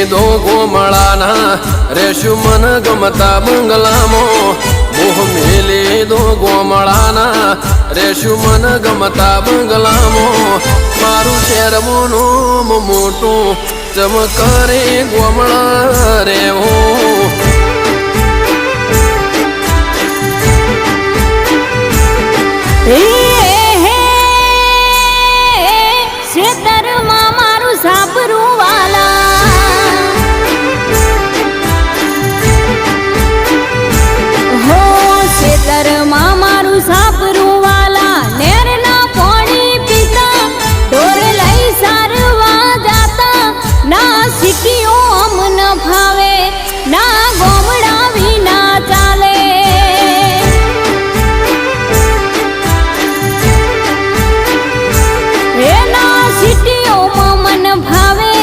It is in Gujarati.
લીધો ગોમળાના રેશું મન ગમતા બંગલામો મોહ મેલી દો ગોમળાના રેશું મન ગમતા બંગલામો મારું શેર મોનું મોટું ચમકરે ગોમળા રેવું Hey!